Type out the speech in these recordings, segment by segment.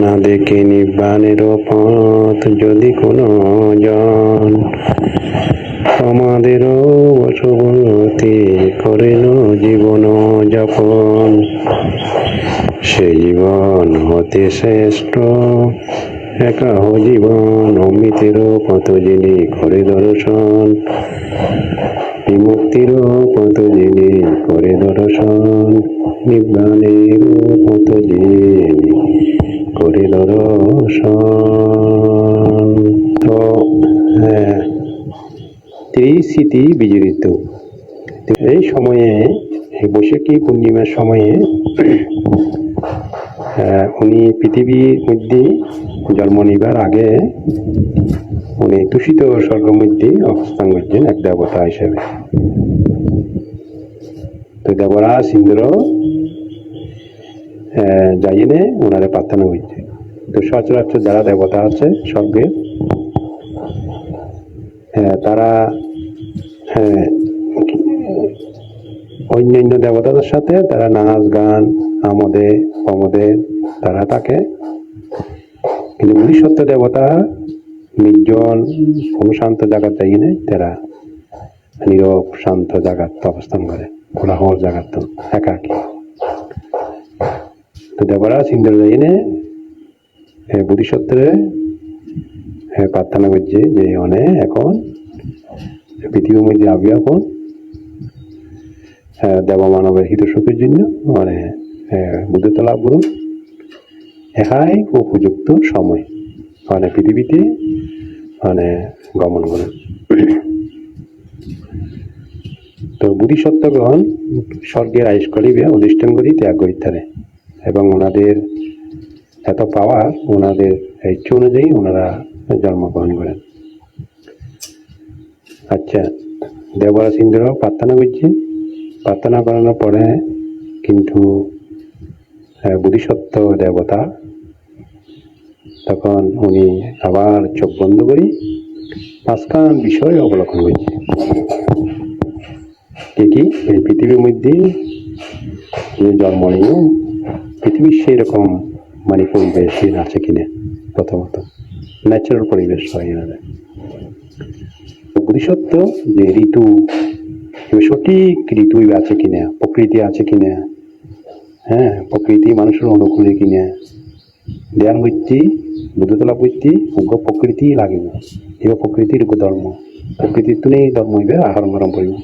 না দেখে নিব্বাণের পথ যদি কোনো জন আমাদের বশবর্তী করেন জীবন যাপন। সে জীবন হতে শ্রেষ্ঠ একাহ জীবন অমৃতের কত যিনি করে দর্শন। বিমুক্তির কত যিনি করে দর্শন, নির্বাণের কত যিনি করে দর্শন তো হ্যাঁ। ত্রিস্মৃতি বিজড়িত। এই সময়ে বৈশাখী পূর্ণিমার সময়ে উনি পৃথিবীর মধ্যে জন্ম নিবার আগে, উনি দূষিত স্বর্গের মধ্যে অবস্থান করছেন এক দেবতা হিসেবে। তো দেবরাজ ইন্দ্র যাইনে ওনারে প্রার্থনা করছে তো সচরাচর যারা দেবতা আছে স্বর্গে তারা হ্যাঁ, অন্যান্য দেবতাদের সাথে তারা নাচ গান আমোদে প্রমোদে তারা থাকে। কিন্তু বুদ্ধিসত্ত্ব দেবতা নির্জন কোনো শান্ত জায়গার যাই নাই তারা নীরব শান্ত জায়গাত অবস্থান করে কোলাহল জায়গাত একাকি। যাইনে বুদ্ধিসত্ত্বে প্রার্থনা করছে যে এখন পৃথিবীর মধ্যে আবি এখন দেব মানবের হিত সুখের জন্য মানে বুদ্ধত্ব লাভ করুন উপযুক্ত সময় মানে পৃথিবীতে মানে গমন করুন। তো বুদ্ধিসত্ত্বগণ স্বর্গের আয়ুষ করিবে অধিষ্ঠান করি ত্যাগ করিতে এবং ওনাদের এত পাওয়ার ওনাদের ইচ্ছে অনুযায়ী ওনারা জন্মগ্রহণ করেন। আচ্ছা দেবরাজ ইন্দ্র প্রার্থনা করছে। প্রার্থনা করানোর পরে কিন্তু বুধিসত্ত্ব দেবতা, তখন উনি আবার চোখ বন্ধ করি পাঁচখান বিষয় অবলোকন করছে। কি কি? এই পৃথিবীর মধ্যে যে জন্ম নিয়ে পৃথিবীর সেই রকম মানে পরিবেশ আছে কিনা, প্রথমত। ন্যাচারাল পরিবেশ হয় এনাদের বুদ্ধিসত্ত্ব যে ঋতু সঠিক ঋতু আছে কিনা, প্রকৃতি আছে কিনা হ্যাঁ প্রকৃতি মানুষের অনুকূলে কিনা, ধ্যান বৃত্তি বুদ্ধতলা বৃত্তি উগ্র প্রকৃতি লাগিব। এবার প্রকৃতির উগ্র ধর্ম, প্রকৃতির তো নেই ধর্ম হইবে আহরণ গরম করিব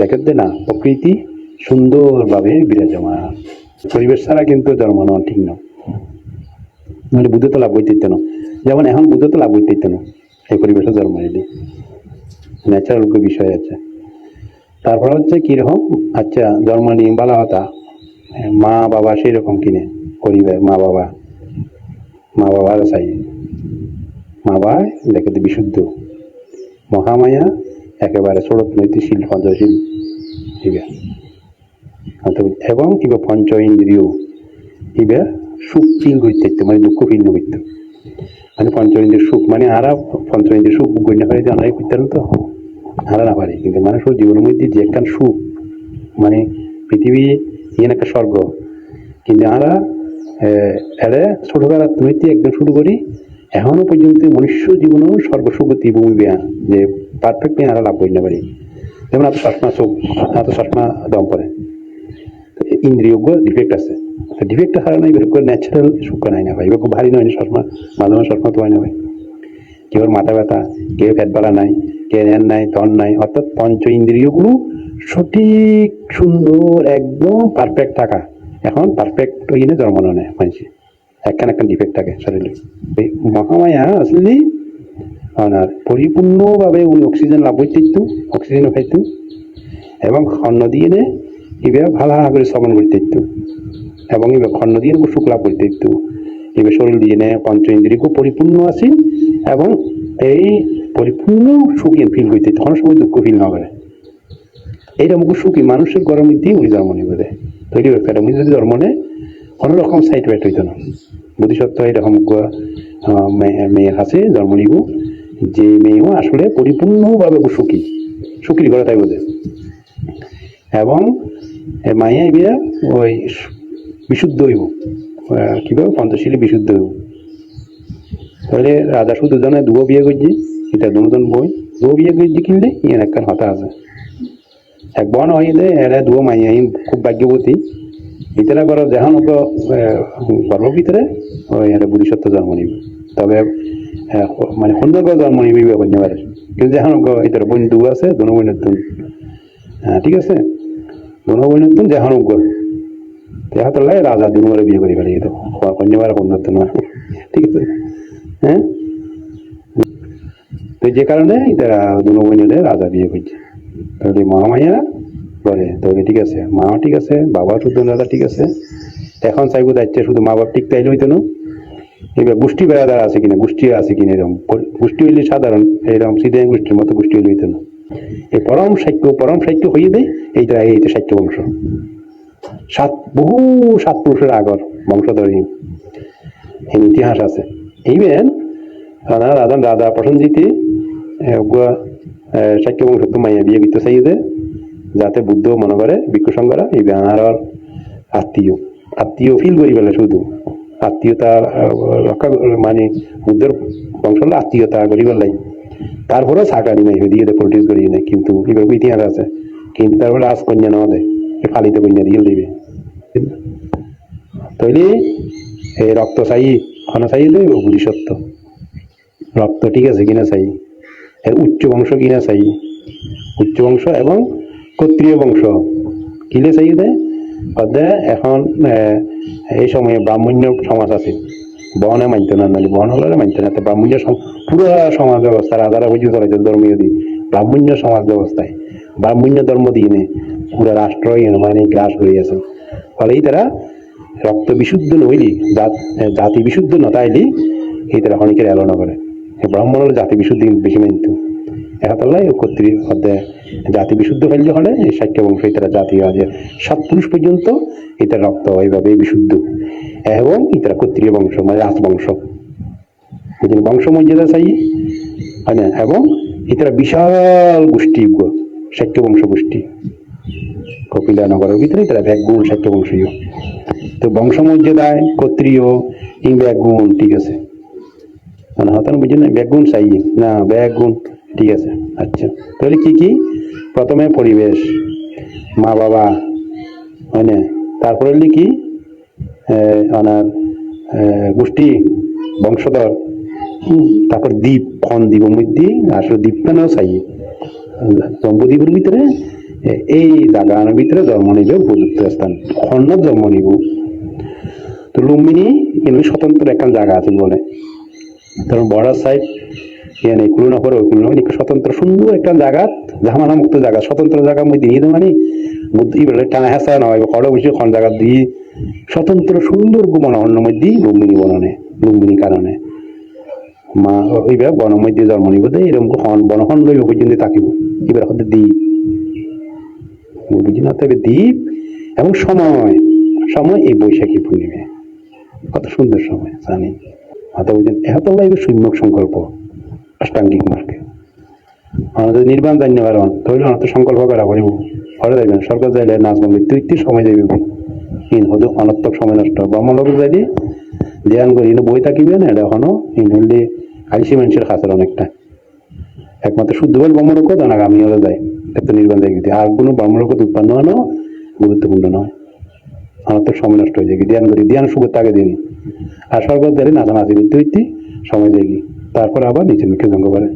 দেখেন না, প্রকৃতি সুন্দরভাবে বিরাজমান। পরিবেশ ছাড়া কিন্তু নেওয়া ঠিক না। নাহলে বুদ্ধ তো লাভ করতে না। যেমন এখন বুদ্ধ তো লাভ করতে না, এই পরিবেশে জন্ম নিলে ন্যাচারাল বিষয় আছে। তারপর হচ্ছে কীরকম? আচ্ছা জন্ম নিয়ে বলা হতা মা বাবা সেই রকম কিনে পরিবার, মা বাবা। মা বাবার চাই মা বাবা দেখতে বিশুদ্ধ। মহামায়া একেবারে ষোড়ত নৈতিশীল পঞ্চশীল ইবে অর্থাৎ এবং ইবে পঞ্চ ইন্দ্রিয় ইবে সুখ ফিল করতে মানে দুঃখ ফিল করতে মানে পঞ্চ ইন্দ্রিয় সুখ মানে আরা পঞ্চ ইন্দ্রিয় সুখ গণ্য করে যে অনেক করতে তো হারা না পারে। কিন্তু মানুষের জীবনের মধ্যে যে একখান সুখ মানে পৃথিবী ইয়ে একটা স্বর্গ। কিন্তু আমরা এড়ে ছোটবেলা তুমিতে একদম শুরু করি, এখনও পর্যন্ত মনুষ্য জীবনেও সর্বসুগতি ভূমি বেয়া যে পারফেক্ট নিয়ে আমরা লাভ করি না পারি। যেমন এত চশমা চোখ এত চশমা দম পরে ইন্দ্রিয়জ্ঞ ডিফেক্ট আছে। ডিফেক্ট হারা নাই বেরোক ন্যাচারাল সুখ নাই না ভাই। এবার ভারী নয় চশমা মাঝে মাঝে তো হয় না ভাই কেউ মাথা ব্যথা, কেউ বাড়া নাই কে ধ্যান নাই তন নাই। অর্থাৎ পঞ্চ ইন্দ্রিয়গুলো সঠিক, সুন্দর, একদম পারফেক্ট থাকা। এখন পারফেক্ট ইনে জন্ম নেয় মানুষ। একখান একখান ডিফেক্ট থাকে শরীরে। এই মহামায়া আসলে ওনার পরিপূর্ণভাবে উনি অক্সিজেন লাভ করতে ইত্তু অক্সিজেনও খাইতু। এবং খন্ন দিয়ে ইবে ভালো করে শ্রমণ করতে ইত্তু। এবং ইবে খন্ন দিয়ে লাভ করতে ইত্তু। ইবে শরীর দিয়ে নে পঞ্চ ইন্দ্রিয়কে পরিপূর্ণ আছে এবং এই পরিপূর্ণ সুখী ফিল করতে তখন সময় দুঃখ ফিল না করে। এইটা মুখ সুখী মানুষের গরম দিয়ে উনি জন্ম নিবে দেয় তৈরি ব্যাপারে, উনি যদি জন্ম নেয়, কোনো রকম সাইড ব্যাট হইতো না। বুদ্ধিসত্ত্ব এরকম মেয়ের কাছে জন্ম নিব, যে মেয়েও আসলে পরিপূর্ণভাবে সুখী। সুখীর ঘরে তাই বোধে এবং এ মাইয়া বিয়া ওই বিশুদ্ধ হইব। কীভাবে পঞ্চশীলী বিশুদ্ধ হইব। তাহলে রাজা শুধু জানে দুও বিয়ে করছি, এটা দুজন বই। দুও বিয়ে করছি কিনলে, ইয়ার একখান হতা আছে। এক বন হইলে এরা দুও মাইয়া খুব ভাগ্যবতী। ইতারা করো যেমন ওকে গর্ভর ভিতরে, ওই এরা বুদ্ধিসত্ত্ব জন্ম নিবে। তবে মানে সুন্দর করে জন্ম নিবে বিয়ে করতে কিন্তু ওকে ইতারা বন্ধু আছে, দোনো বোনের ঠিক আছে? দোনো বোনের তুন যেমন ওকে দেখা তো লাগে রাজা দুনুমারে বিয়ে করে ফেলে তো। কন্যাবার উন্নত নয় ঠিক আছে? হ্যাঁ? তো যে কারণে দুনো বোনের রাজা বিয়ে করছে তাহলে মা মাইয়া বলে তাহলে ঠিক আছে, মা ঠিক আছে, বাবা শুদ্ধ দাদা ঠিক আছে। এখন চাইব দায়িত্বে শুধু মা বাপ ঠিক তাইলে হইতো না। এবার গোষ্ঠী বেড়াদার আছে কিনা গোষ্ঠী আছে কিনা এরকম। গোষ্ঠী হইলে সাধারণ, এরকম সিদ্ধি গোষ্ঠীর মতো গোষ্ঠী হইলে হইতো না। এই পরম সাহিত্য পরম সাহিত্য হইয়ে দেয়, এইটা এইটা সাহিত্য বংশ। সাত, বহু সাত পুরুষের আগর বংশধরী এই ইতিহাস আছে। ইভেন রাধা রাধা রাধা প্রসঞ্জিতে সাক্ষ্য বংশ মাইয়া বিয়ে করতে চাইছে যাতে বুদ্ধ মনে করে ভিক্ষু এই বেনার আত্মীয়। আত্মীয় ফিল করি পেলে শুধু। আত্মীয়তা রক্ষা মানে বুদ্ধের বংশ আত্মীয়তা করি পেলাই তারপরে সাকারি মাই দিয়ে দে পলিটিক্স করি না কিন্তু এবার ইতিহাস আছে। কিন্তু তারপরে রাজ কন্যা নেওয়া দেয় ফালিত কন্যা দিয়ে দিবে। তৈরি এই রক্ত চাই, ক্ষণ চাই লইব বুঝি সত্য। রক্ত ঠিক আছে কিনা চাই, এর উচ্চ বংশ কিনা চাই, উচ্চ বংশ এবং ক্ষত্রিয় বংশ, কিলে চাই দে। অদে এখন এই সময়ে ব্রাহ্মণ্য সমাজ আছে। বনে মানতে না বন হলে মানতে না ব্রাহ্মণ্য পুরো সমাজ ব্যবস্থা রাজারা বুঝিয়ে চলাইছে ধর্মীয় দিই ব্রাহ্মণ্য সমাজ ব্যবস্থায়। ব্রাহ্মণ্য ধর্ম দিয়ে পুরো রাষ্ট্র মানে গ্রাস করিয়াছে ফলে এই তারা রক্ত বিশুদ্ধ নইলি, জাত- বিশুদ্ধ নতাইলি এই তারা অনেকের এলনা করে। ব্রাহ্মণ জাতি বিশুদ্ধ বেশি মানত একাতলাই কর্তৃ হতে জাতি বিশুদ্ধ ফেললে হলে এই সাক্ষ্য বংশ ইতারা জাতি আছে সাত পুরুষ পর্যন্ত এটার রক্ত এইভাবে বিশুদ্ধ। এবং ইতারা ক্ষত্রিয় বংশ মানে রাজবংশ। বুঝলেন বংশ মর্যাদা চাই হয় না? এবং ইতারা বিশাল গোষ্ঠী বংশ গোষ্ঠী। কপিলা নগরের ভিতরে তারা ব্যাগুণ সাক্ষ্য বংশীয় তো বংশ মর্যাদায় ক্ষত্রিয় কিংবা ব্যাগুণ ঠিক আছে। মানে হতান বুঝি না ব্যাগুণ চাই। না ব্যাগুণ ঠিক আছে। আচ্ছা তাহলে কি কি? প্রথমে পরিবেশ মা বাবা হয় না? তারপরে কি? আহ, গোষ্ঠী বংশধর। তারপর দ্বীপ খন দ্বীপ মধ্যে আসলে দ্বীপটাও চাই জম্বুদ্বীপের ভিতরে এই জায়গার ভিতরে জন্ম নিবে উপযুক্ত স্থান। খন্ড জন্ম নিব তো লুম্বিনী কিন্তু স্বতন্ত্র একটা জায়গা আছে বলে। কারণ বর্ডার সাইড এখানে কুলুনা পরে কুলুনা মানে স্বতন্ত্র, সুন্দর একটা জায়গা ঝামানা মুক্ত জায়গা স্বতন্ত্র জায়গা মধ্যে নিয়ে মানে বলে টানা হেসা নয় খড় বসে খন জায়গা দিয়ে, স্বতন্ত্র, সুন্দর বনহন্ন মধ্যে লুম্বিনী বননে লুম্বিনী কারণে। মা মধ্যে জন্ম নিব দে এরকম লইব পর্যন্ত থাকিব। এবার হতে দ্বীপ। বুঝি না তবে দ্বীপ এবং সময়। সময় এই বৈশাখী পূর্ণিমে কত সুন্দর সময় বুঝেন এত লাইবে সংকল্প। অষ্টাঙ্গিক মার্গে আমাদের নির্বাণ জানিয়ে পারেন তাহলে অনত সংকল্প করা করিব ঘরে যাইবেন সরকার যাইলে নাচব মৃত্যু ইত্যু সময় যাইবে হতো অনর্থক সময় নষ্ট ব্রহ্ম লোক যাইলে ধ্যান করি। ইনো বই থাকিবেন এটা এখনও ইন হলে আইসি মানুষের খাসের অনেকটা। একমাত্র শুদ্ধ বল ব্রহ্মলোক দানাগামী হলে যায় এত নির্বাণ যায় আর কোনো ব্রহ্মলোক উৎপন্ন হওয়া গুরুত্বপূর্ণ নয় আমার তো সময় নষ্ট হয়ে যায়। ধ্যান করি। ধ্যান সুখের তাকে দিন। আর স্বর্গত দিলে নাচানাচি নিতে হইতে সময় যায় তারপর আবার নিচের মুখে জঙ্গ করে।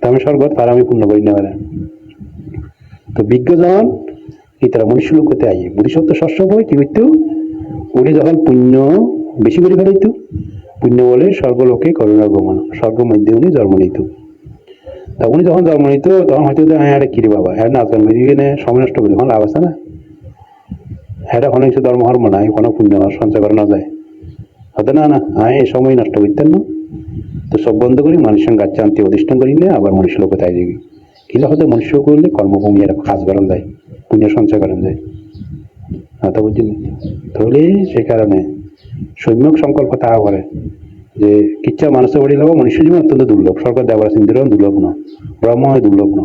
তা আমি স্বর্গত পার আমি পূর্ণ করি না পারে তো বিজ্ঞজন এই তারা মনুষ্য লোক হতে আই। বুড়িসত্ব শস্য বই কি করতো উনি যখন পুণ্য বেশি করে পুণ্য বলে স্বর্গলোকে করুণা গমন স্বর্গ মধ্যে উনি জন্ম নিত। তা উনি যখন জন্ম নিত, তখন হয়তো হ্যাঁ এটা কিরে বাবা হ্যাঁ গান বেরিয়ে গেলে সময় নষ্ট করি এখন লাভ আছে না? এটা কোনো কিছু ধর্ম হর্ম নাই, কোনো পুণ্য সঞ্চয় করা না যায় হতে না না হ্যাঁ এই সময় নষ্ট করতেন না। তো সব বন্ধ করি, মানুষের গাছ আনতে অধিষ্ঠান করিলে আবার মনুষ্য লোকে তাই দিবি কিলা হতে মনুষ্য করলে? কর্মভূমি এরকম কাজ করান যায়, পুণ্য সঞ্চয় করেন যায়। হয়তো বুঝলি তাহলে সেই কারণে সৌম্যক সংকল্প তাহা করে যে কিচ্ছা মানুষের বাড়ি লাগা মনুষ্য জীবন অত্যন্ত দুর্লভ। সরকার দেওয়ার চিন্তির দুর্লভ ন ব্রহ্ম হয় দুর্লভ ন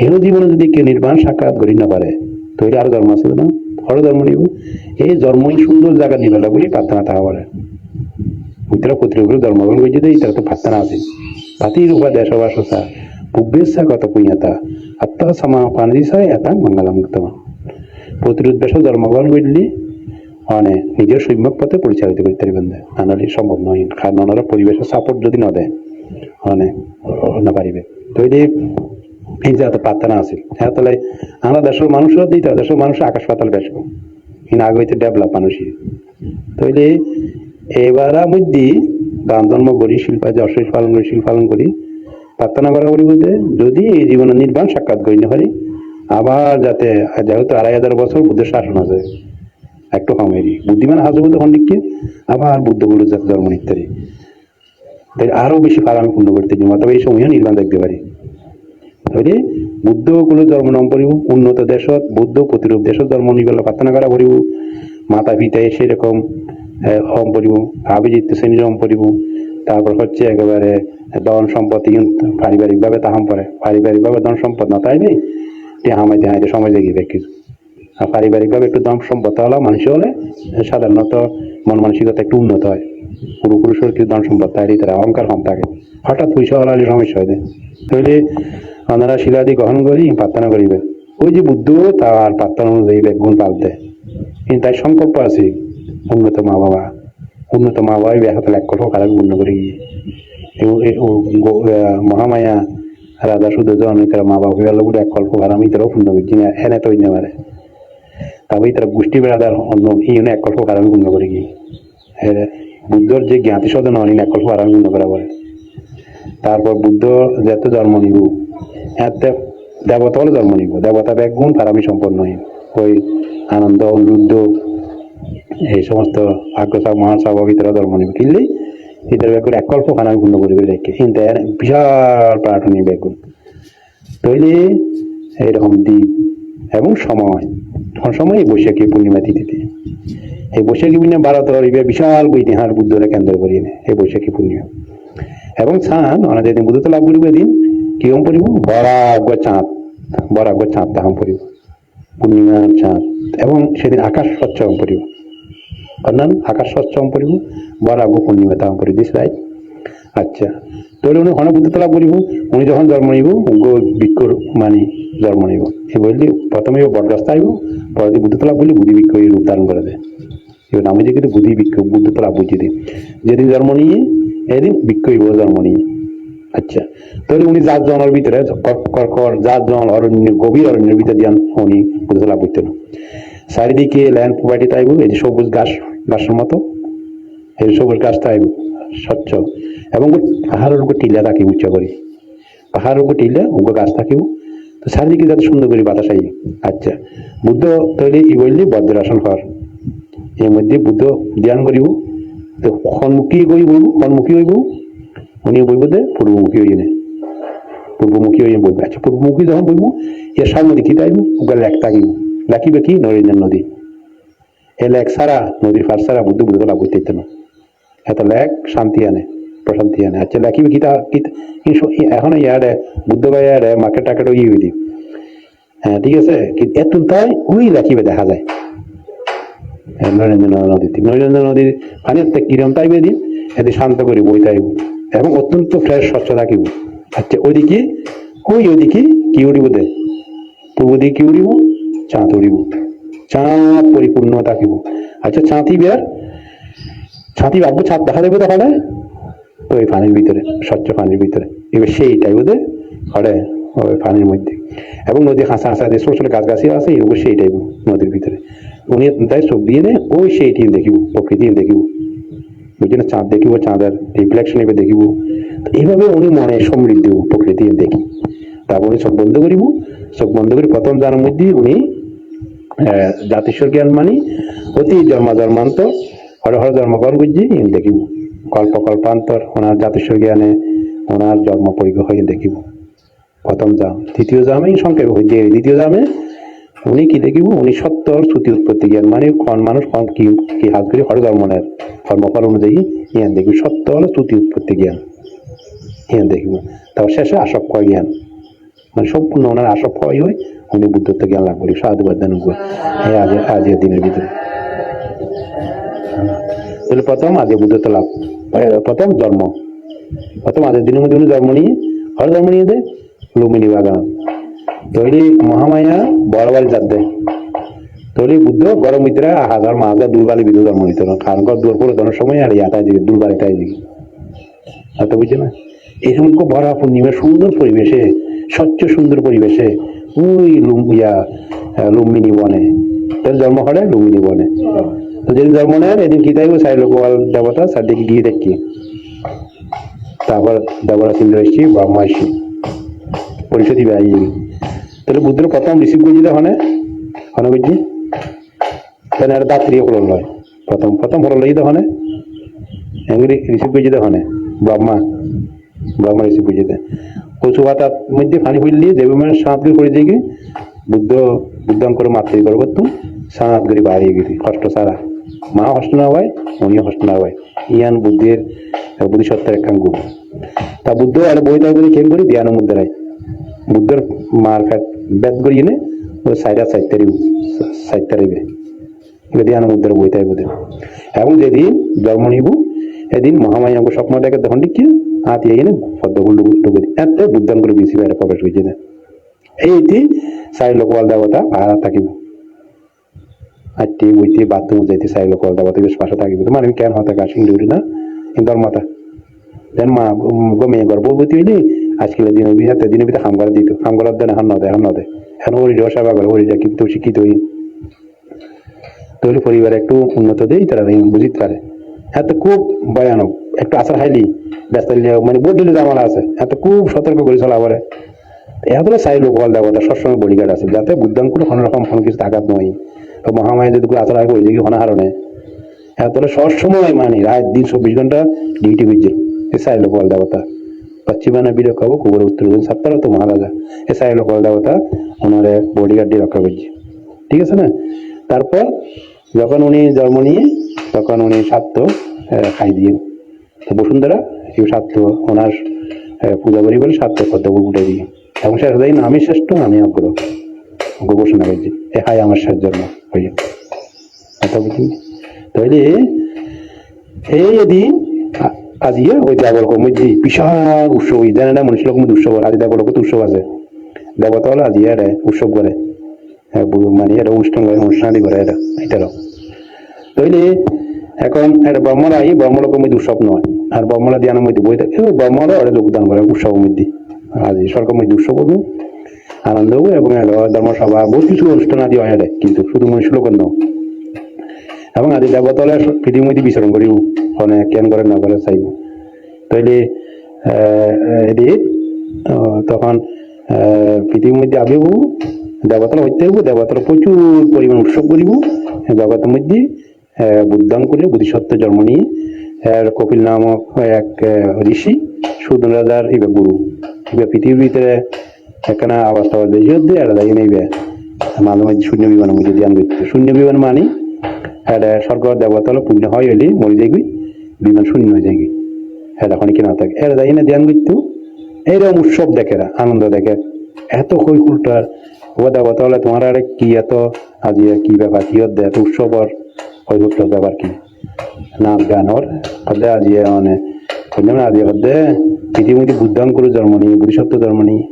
এগুলো জীবনে যদি কেউ নির্বাণ, সাক্ষাৎ করি না পারে তাহলে আরও ধর্ম আছে না, হর জন্ম নিব। এই জন্মই সুন্দর জায়গা নিবেলা বলি প্রার্থনা তাহা বলে উত্তরা পুত্রগুলো জন্মগ্রহণ করছে তো তারা তো প্রার্থনা আছে। পাতির উপা দেশবাস পুব্বেশা কত পুণ্যতা, আত্মা সমা পানদিশা এতা মঙ্গলাম প্রতিরোধ জন্মগ্রহণ করলে মানে নিজের সম্যক পথে পরিচালিত করতে পারবেন না। নাহলে সম্ভব নয়। কারণ ওনারা পরিবেশের সাপোর্ট যদি না দেয় মানে না পারিবে। তো এই যে এই যে এত প্রার্থনা আছে হ্যাঁ তাহলে আমরা দেশের মানুষও দিতে দেশের মানুষ আকাশ পাতাল বেশ কিন্তু আগে হইতে ডেভেলপ মানুষই তাইলে এবার মধ্যে দান ধর্ম করি, শিল্পা যে অশেষ পালন করি শিল্প পালন করি, প্রার্থনা করা করি বলতে, যদি এই জীবনে নির্বাণ সাক্ষাৎ করি না পারি, আবার যাতে, যেহেতু আড়াই হাজার বছর বুদ্ধের শাসন আছে একটু কমেরই বুদ্ধিমান হাজে বলতে খন্ডিককে আবার বুদ্ধগুলো যাতে জন্ম নিতে পারি তাই আরও বেশি ফার পূর্ণ করতে পারি তবে এই সময়ও নির্বাণ দেখতে পারি। তাহলে বুদ্ধ কোনো জন্ম নাম করিব উন্নত দেশত বুদ্ধ প্রতিরূপ দেশত জন্ম নিবেলা প্রার্থনা করা করিব মাতা পিতায় সেরকম হম করিব আভিজিৎ শ্রেণির হম করিব তারপর হচ্ছে একেবারে ধন সম্পত্তি পারিবারিকভাবে তাহাম পরে পারিবারিকভাবে ধন সম্পদ না, তাই নেই? হামাইতে হাইতে সময় দেখিবে কিছু। পারিবারিকভাবে একটু দাম সম্পদ হলে মানুষ হলে সাধারণত মন মানসিকতা একটু উন্নত হয়। পূর্বপুরুষের কিছু ধন সম্পদ তাই তারা অহংকার কম থাকে। হঠাৎ পয়সা হলে সমস্যা হয়। তাহলে ওনারা শিলাদি গ্রহণ করি, প্রার্থনা করিবে। ওই যে বুদ্ধ, তার প্রার্থনা অনুযায়ী বেগুন পালতে কিন্তু তাই সংকল্প আছে, উন্নত মা বাবা। উন্নত মা বাবাই ব্যাহত এক কঠোর খারাপ পূর্ণ করে গিয়ে। মহামায়া, রাধা সুদর্জন তারা মা বাবা এক কল্প খারাপ ইতারাও পূর্ণ করছি না এনে তো না তবে তারা গোষ্ঠী বেড়াদার অন্য এই এক কল্প খারাপ পূর্ণ করে গিয়ে এর বুদ্ধর যে জ্ঞাতি সদন অনেক এক কল্প খারাপ পূর্ণ করা পরে তারপর বুদ্ধ যেতে জন্ম নিব এতে দেবতা হলে জন্ম নিব দেবতা ব্যাগুণ ফারামি সম্পন্ন হইব ওই আনন্দ রুদ্র এই সমস্ত আগ্রসাব মহাসাবক ইতারা জন্ম নিব কিনলে ইতার ব্যাগুণ এক কল্প খানা পূর্ণ করিবে দেখে কিন্তু এর বিশাল প্রার্থনী ব্যাগুণ তৈরি এইরকম দ্বীপ এবং সময় তখন সময় বৈশাখী পূর্ণিমা তিথিতে এই বৈশাখী পূর্ণিমা ভারত বিশাল ইতিহাস বুদ্ধরে কেন্দ্র নেয় এই বৈশাখী পূর্ণিমা। এবং চাঁদ আমরা যেদিন বুধতে লাভ করিব এদিন কিরম পড়িব বরাগ চাঁদ বরাগ চাঁদ তাহাম পড়িব পূর্ণিমার চাঁদ, এবং সেদিন আকাশ স্বচ্ছ পড়িব অন্যান্য আকাশ স্বচ্ছ পড়িব বরাগ পূর্ণিমা তাহাম পড়িব দিস রাইট আচ্ছা তাহলে উনি হন বুদ্ধতে লাভ করিব, উনি যখন জন্ম নিব উগ্র বৃক্ষর মানে জন্ম নিব। এই বললি প্রথমে বরদাস্ত আইব পরে বুদ্ধতে লাভ করলে বুদ্ধি বৃক্ষ এই রূপ ধারণ করে দেয়। এবার আমি যে কিন্তু বুদ্ধি বৃক্ষ বুদ্ধতে লাভ বুঝিয়ে দিই যেদিন জন্ম নিয়ে, এদিন বৃক্ষ হইব জন্ম নিয়ে। আচ্ছা তাহলে উনি জাত জনের ভিতরে কর্কর জাত জন অরণ্য, গভীর অরণ্যের ভিতরে দিয়ান উনি বুঝতে লাভ করতেন। চারিদিকে ল্যান্ড প্রপার্টি তাইব এই যে সবুজ ঘাস, ঘাসের মতো। এই সবুজ গাছ তাইব স্বচ্ছ। এবং পাহাড়ের উপর টিলা থাকিব উচ্চ করে। পাহাড়ের উপর টিলা, উগ্র গাছ থাকিব তো চারিদিকে যাতে সুন্দর করে বাতাস আই আচ্ছা বুদ্ধ তৈরি ই বললি বজ্রাসন হর এর মধ্যে বুদ্ধ ধ্যান করিব। তো সন্মুখী কৰি বহিব সন্মুখী হইব। উনি বইব দে পূর্বমুখী হয়ে নে। পূর্বমুখী হয়ে বইব আচ্ছা পূর্বমুখী যখন বইব এর সামনে দেখি তাইব ওকে লেখ থাকিব লেখিবে কি? নরেন্দ্র নদী। এ লেখ সারা, নদীর ফার সারা বুদ্ধ বুদ্ধ লাভ করতে না এত লেখ শান্তি আনে। আচ্ছা লেখিবে কি তা কি কি স- এখন ইয়ারে বুদ্ধ ভাই ইয়ারে ইয়ে হয়ে হ্যাঁ ঠিক আছে? এত তাই ওই দেখা যায়। নরেন্দ্র নদীতে। নরেন্দ্র নদীর কিরম তাইবে শান্ত করে, বই তাইব এবং অত্যন্ত ফ্রেশ স্বচ্ছ থাকিব। আচ্ছা ওইদিকে, ওই ওইদিকে কি উড়িব দে? পূর্ব দিকে কি উড়িব? চাঁদ উড়িব। চাঁদ পরিপূর্ণ থাকিব। আচ্ছা চাঁতি বিয়ার ছাতি ভাববো ছাদ দেখা দেবে তাহলে ওই পানির ভিতরে, স্বচ্ছ পানির ভিতরে। এবার সেইটাই বোধ করে ওই পানির মধ্যে। এবং নদী হাসা হাসা দিয়ে ছোট ছোট গাছ গাছি আছে, এরকম সেইটাই নদীর ভিতরে। উনি তাই চোখ দিয়ে নেয় ওই সেইটি দেখিব প্রকৃতি দেখিব। বুঝলি না চাঁদ দেখিব, চাঁদের রিফ্লেকশন এবার দেখিব। এইভাবে উনি মনে সমৃদ্ধি প্রকৃতি দেখি। তারপর চোখ বন্ধ করিব, চোখ বন্ধ করে প্রথম যার মধ্যে উনি জাতিস্বর জ্ঞান মানি অতি জন্ম জন্মান্তর হর হর জন্মগ্রহণ করছি দেখিব। কল্প কল্পান্তর ওনার জাতিস্বর জ্ঞানে ওনার জন্ম পরিগ্রহ হয়ে দেখিব। প্রথম জাম, দ্বিতীয় জামে সংক্ষেপ হয়েছে দ্বিতীয় জামে, উনি কি দেখিব? উনি সত্তর শ্রুতি উৎপত্তি জ্ঞান মানে কোন মানুষ কোন কি কি হাত করে হর জন্মনের কর্মফল অনুযায়ী ইয়ান দেখিব। সত্য হলো শ্রুতি উৎপত্তি জ্ঞান ইয়ান দেখিব। তারপর শেষে আসক্ষ জ্ঞান মানে সম্পূর্ণ ওনার ফয় হয়ে উনি বুদ্ধত্ব জ্ঞান লাভ করি সাধুবাদ দান এই আজ আজের দিনের ভিতরে। তাহলে প্রথম আজে বুদ্ধত্ব লাভ। প্রথম জন্ম। প্রথম আজের দিনের মধ্যে জন্ম নিয়ে হর জন্ম নিয়ে দেয় লুমিনী বাগান। তৈরি মহামায়া বড় বাড়ি যাত দেয় তৈরি বুদ্ধ গরম ভিতরে হাজার মা হাজার দুর্বালি বিধু জন্ম নিত। না কারণ কর দূর করে দেওয়ার সময় আর ইয়াতায় দিকে দুর্বালিটাই দিকে হয়তো বুঝছে না? এরকম খুব ভরা পূর্ণিমা, সুন্দর পরিবেশে, স্বচ্ছ সুন্দর পরিবেশে ওই ইয়া লুম্বিনী বনে। তার জন্ম হয় লুম্বিনী বনে। তো যেদিন জন্ম নেন এদিন কি তাই সাই লোকাল দেবতা চারদিকে গিয়ে দেখি। তারপর দেবরা চিন্তা এসছি, ব্রহ্মা এসছি। পরিষদই ব্যয় তাহলে বুদ্ধের রিসিভ তখন হনে বুঝছি তাহলে একটা দাত্রী ফলন লয় প্রথম প্রথম ফলন লই তখন এগুলি রিসিভ করছি তখন ব্রহ্মা। ব্রহ্মা রিসিভ করছি কচু পাতার মধ্যে পানি ফুল দিয়ে দেবে মানে সাঁত করে দিয়ে বুদ্ধ বুদ্ধাঙ্কর মাতৃ করব তুই সাঁত করে বাইরে গেলি কষ্ট সারা। মা হস্ত না হয় উনিও হস্ত না হয়। ইয়ান বুদ্ধির বুদ্ধিসত্তার একখান গুণ তা বুদ্ধ আর বই তাই করে কেন করি? ধ্যান মুদ্রায় বুদ্ধর মার কাট বেদ করি এনে ও সাইডা সাইতারি সাইতারিবে এবার ধ্যান মুদ্রার বই তাই বোধে এবং যেদিন জন্ম নিব এদিন মহামায়াকে স্বপ্ন দেখে তখন কি হাত এনে পদ্মগুলো ঢুকে এত বুদ্ধান করে বেশি বাইরে প্রকাশ হয়েছে না। এইটি চাই লোকওয়াল দেবতা ভাড়া থাকিব। আটটি বইতে বাথরুম যাইতে চাই লোকওয়াল দেবতা বেশ পাশে থাকিব মানে আমি কেন হতে কাশিং ডিউটি না? কিন্তু মাতা দেন মা গমে গর্ভবতী হইলি? আজকাল দিন হাতে দিনের ভিতরে হাম করে দিত। হাম করার দেন এখন নদে এখন নদে এখন ওরি সেবা করে ওরি কিন্তু শিক্ষিত হই। তাহলে পরিবার একটু উন্নত দেই, তারা বুঝিতে পারে। এত খুব ভয়ানক, একটু আশা খাইলি ব্যস্ত মানে বদলি জামালা আছে। এত খুব সতর্ক করে চলা পরে। এগুলো চাই লোকাল দেবতা সবসময় বডিগার্ড আছে। যাতে বুদ্ধাঙ্কুর কোনো রকম কোনো কিছু আঘাত নয় মহামায়া যদি আচরণ করে দেখি কোনো হারণে। এতটা সবসময় মানে রাত দিন চব্বিশ ঘণ্টা ডিউটি বুঝছে এ চাই লোকাল দেবতা পশ্চিমানা বিরক হব কুবর উত্তর সত্তর তো মহারাজা এ চাই লোকাল দেবতা ওনার বডিগার্ড দিয়ে রক্ষা করছে। ঠিক আছে না? তারপর যখন উনি জন্ম নিয়ে, তখন উনি স্বার্থ খাই দিয়ে। তো বসুন্ধরা, এই স্বার্থ ওনার পূজা করি বলে স্বার্থ পদ্ম উঠে দিয়ে। এবং শেষ আমি শ্রেষ্ঠ আমি অগ্র অগ্র ঘোষণা করছি এ হাই আমার জন্ম হয়ে। কথা বুঝি তাহলে এই দিন আজিয়ে ওই দেবলক মধ্যে বিশাল উৎসব জানে না মনুষ্য মধ্যে উৎসব আজ দেবলক উৎসব আছে। দেবতা হলো আজি এটা উৎসব করে হ্যাঁ, মানে এটা অনুষ্ঠান করে অনুষ্ঠানাদি করে এটা এটারও তাইলে এখন এটা ব্রহ্মরা এই ব্রহ্মলোকের মধ্যে উৎসব নয় আর ব্রহ্মরা ধ্যানের মধ্যে বই থাকে। ব্রহ্মরা ওরা যোগদান করে উৎসবের মধ্যে। আজ সরকার মধ্যে উৎসব হবে। আনন্দ এবং এটা ধর্মসভা বহু কিছু অনুষ্ঠান আদি হয় এটা কিন্তু শুধু মনুষ্য লোকের নয় এবং আদি দেবতলে পৃথিবীর মধ্যে বিচরণ করিব মানে কেন করে না করে চাইব। তাইলে এদি তখন পৃথিবীর মধ্যে আবিব দেবতাল হইতে হইব দেবতাল প্রচুর পরিমাণ উৎসব করিব জগতের মধ্যে আহ, বুদ্ধাং করে বুদ্ধিসত্ত্ব জন্ম নিয়ে। কপিল নামক এক ঋষি সুদন রাজার ইবে গুরু ইবে পৃথিবীর ভিতরে বেশি হচ্ছে এটা দেখি নেইবে মাঝে মাঝে শূন্য বিমানের মধ্যে ধ্যান করতে শূন্য বিমান মানে এটা স্বর্গ দেবতা হলো পুণ্য হয় হইলে মরে যাই গই বিমান শূন্য হয়ে যায় এটা ওখানে কিনা থাকে। এরা যাই না, ধ্যান করতো। এইরকম উৎসব দেখে আনন্দ দেখে। এত কই কুলটার ও দেবতা হলে তোমার আরে কি এত আজি কি ব্যাপার, কি হচ্ছে এত উৎসবর কই কুলটার ব্যাপার কি? নাচ গান ওর। হদ্দে আজি মানে বুঝলাম না, আজি হদ্দে পৃথিবীর মধ্যে বুদ্ধাঙ্কুর জন্ম নিয়ে বুদ্ধিসত্ত্ব জন্ম নিয়ে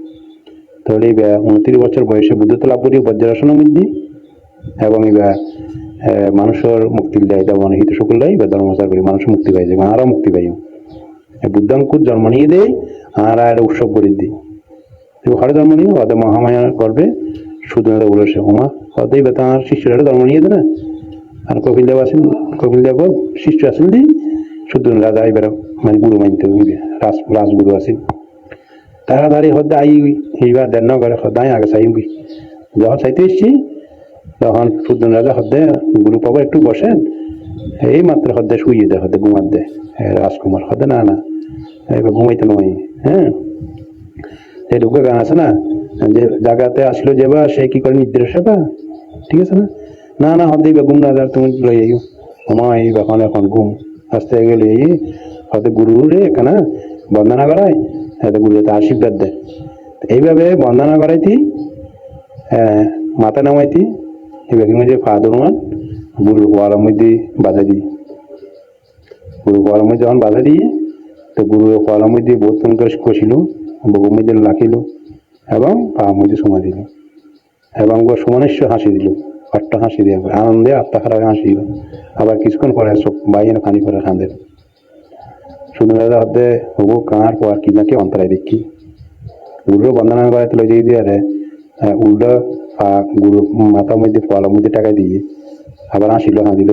তাহলে এই উনত্রিশ বছর বয়সে বুদ্ধত্ব লাভ করি বজ্রাসনের মধ্যে এবং আহ, মানুষের মুক্তি দেয় যেমন হিত শুকুল দেয় বা ধর্মচার করি মানুষ মুক্তি পাই যাবে আরও মুক্তি পাই। বুদ্ধাঙ্কুর জন্ম নিয়ে দেয় আর আর উৎসব করে দিই ঘরে জন্ম নিয়ে ওদের মহামায়া করবে শুধু বলে সে হোমা ওদের বা তার শিষ্যরা জন্ম নিয়ে দেয় আর কপিল দেব আসেন কপিল দেব শিষ্য আসেন দি শুধু রাজা এবার মানে গুরু মানতে হইবে রাজ রাজগুরু আছেন। তাড়াতাড়ি আই এইবার দেন করে হদ্দাই আগে চাইবি যখন চাইতে এসছি, তখন সুদন রাজা হদ্দে গুরু পাবো একটু বসেন। এই মাত্র হদ্দে শুইয়ে দেয় হদ্দে ঘুমার দে রাজকুমার হদ্দে না না, এবার ঘুমাইতে নয় হ্যাঁ? এই ঢুকে গান আছে না? যে জায়গাতে আসলো যেবা সে কি করে নিদ্রা সেবা ঠিক আছে না? না না হদ্দে এবার ঘুম না, তুমি লই আইও। ঘুমাই এখন এখন ঘুম। আসতে গেলে হয়তো গুরু রে এখানে বন্দনা করায়। গুরু যাতে আশীর্বাদ দেয়। এইভাবে বন্দনা করাইতি মাথা নামাইতি, এবার মধ্যে পা দরমান গুরুর গোয়ালার মধ্যে বাধা দিই। গুরু গোয়ালার মধ্যে যখন বাধা দিয়ে তো গুরু গোয়ালার মধ্যে করে কষিল বগুর মধ্যে লাখিল এবং পা মধ্যে সময় দিল। এবং সমানেশ্বর হাসি দিল, অট্ট হাসি দিয়ে আনন্দে আত্মা খারাপ হাসি দিল আবার কিছুক্ষণ পরে সব বাইরে খানি করে কাঁদে হতে হবু কাঁর পর কি নাকি অন্তরায় দেখি গুরুর বন্দনা করে তুলে দিয়ে দিয়ে উল্টো গুরু মাথার মধ্যে পলার মধ্যে টাকা দিয়ে আবার আসিল হাঁদিল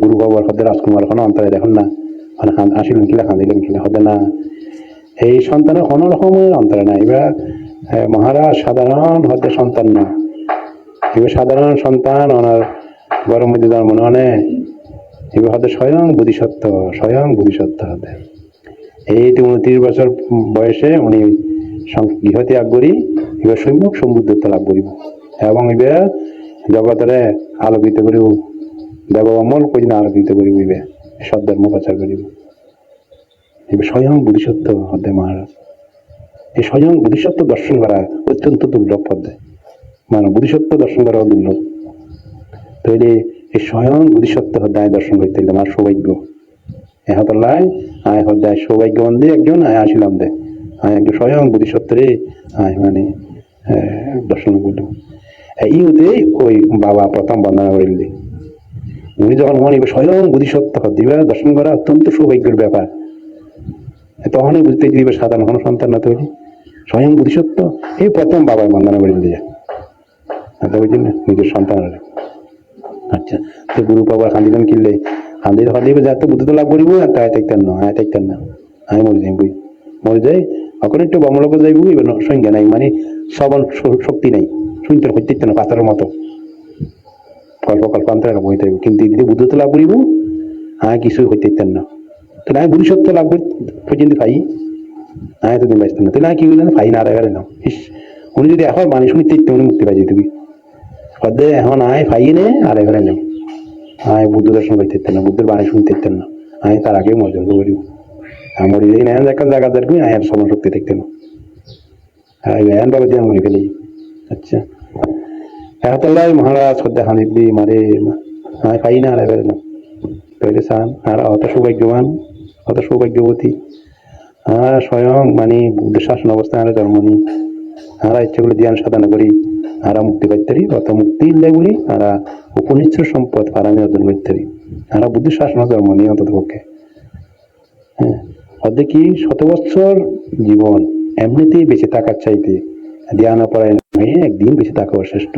গুরু বাবার হতে রাজকুমার এখন অন্তরে দেখুন না মানে আসিলেন কিলা হাঁদিলেন কিলা হতে না এই সন্তানের কোনো রকমের অন্তরে নাই এবার মহারাজ সাধারণ হতে সন্তান না এবার সাধারণ সন্তান ওনার গরম মধ্যে জন্ম নয় এবার হতে স্বয়ং বুদ্ধিসত্ত্ব স্বয়ং বুদ্ধিসত্ত্ব হতে এই তো উনত্রিশ বছর বয়সে উনি সং- গৃহ ত্যাগ করি, এবার সম্মুখ সমুদ্রত্ব লাভ করিব। এবং এবার জগতের আলোকিত করিব, দেব অমল কদিন আলোকিত করিব এবার সদ্ধর্ম প্রচার করিব। এবার স্বয়ং বুদ্ধিসত্ত্ব হতে মহারাজ। এই স্বয়ং বুদ্ধিসত্ত্ব দর্শন করা অত্যন্ত দুর্লভ পদ্ধতি মানে বুদ্ধিসত্ত্ব দর্শন করা দুর্লভ। তাইলে এই স্বয়ং বুদ্ধিসত্ত্ব হদ্দায় দর্শন করতে আমার সৌভাগ্য। এহতলায় আয় হদ্দায় সৌভাগ্যবন্ধী একজন, আয় আসিলাম দে। আয় একজন স্বয়ং বুদ্ধিসত্ত্বরে আয় মানে দর্শন করল ইউতে ওই বাবা প্রথম বন্দনা করিলি। উনি যখন মনে স্বয়ং বুদ্ধিসত্ত্ব দিবা দর্শন করা অত্যন্ত সৌভাগ্যের ব্যাপার। তখনই বুঝতে দিবে সাধারণ কোনো সন্তান না তৈরি স্বয়ং বুদ্ধিসত্ত্ব, এই প্রথম বাবায় বন্দনা করে দিয়ে। আচ্ছা বুঝলি না, নিজের সন্তানের আচ্ছা তো গুরু বাবা কান্দিলেন কিনলে কান্দিলে কান্দিবে যাতে বুদ্ধি তো লাভ করিব, আর তাই থাকতেন না আয় থাকতেন না। আমি মরে যাই বুঝি মরে যাই? এখন একটু বমলক যাইব এবার সংজ্ঞা নাই মানে সবল শক্তি নাই। শুনতে হইতে না পাথরের মতো। কল্প কল্পান্তরে বই থাকবে কিন্তু এদিকে বুদ্ধ তো লাভ করিব আয় কিছু হইতে না। তো আমি বুড়িসত্ব লাভ করি পর্যন্ত পাই। আয় তো দিন বাঁচতেন না। তাহলে আমি কি বললেন পাই না আড়াই না। ইস, উনি যদি এখন মানুষ শুনতে ইচ্ছে উনি মুক্তি পাই যেতে হদে এখন আয় পাই নে আড়াই ঘরে নেই আয় বুদ্ধ দর্শন করতে না, বুদ্ধের বাণী শুনতে না। আয় তার আগে মজা করি আমি মরি যাই না দেখা জায়গা দেখবি আয় সময় শক্তি দেখতে না আয় বাবা দিয়ে গেলি। আচ্ছা। মহারাজ হানিবি মারে। পাই না না। তাহলে সান আর অত সৌভাগ্যবান, অত সৌভাগ্যবতী। আর স্বয়ং মানে বুদ্ধ শাসন অবস্থায় আর জন্ম নিই। আর ইচ্ছেগুলো ধ্যান সাধনা করি, আর মুক্তি পাইতে পারি, অত মুক্তি বলি আর উপনিচ্ছ সম্পদ পারামি অর্জন করতে হবে তারা বুদ্ধি, শাসন জন্ম নিয়ে অন্তত পক্ষে। হ্যাঁ অর্ধেক কি শত বছর জীবন এমনিতেই বেঁচে থাকার চাইতে ধ্যান পড়ায় একদিন বেঁচে থাকা শ্রেষ্ঠ